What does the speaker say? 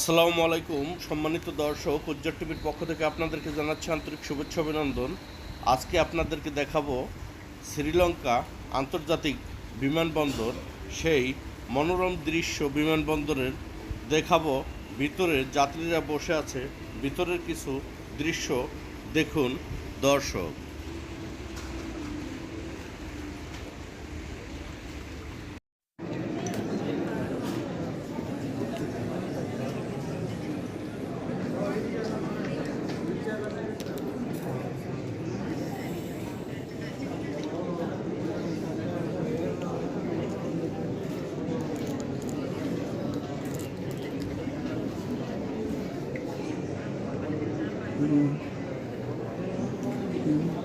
আসসালামু আলাইকুম। সম্মানিত দর্শক, উজ্জ্বল টিভির পক্ষ থেকে আপনাদেরকে জানাচ্ছি আন্তরিক শুভেচ্ছা, অভিনন্দন। আজকে আপনাদেরকে দেখাবো শ্রীলঙ্কা আন্তর্জাতিক বিমানবন্দর। সেই মনোরম দৃশ্য বিমানবন্দরের দেখাবো। ভিতরে যাত্রীরা বসে আছে। ভিতরের কিছু দৃশ্য দেখুন দর্শক। Hum. Hum.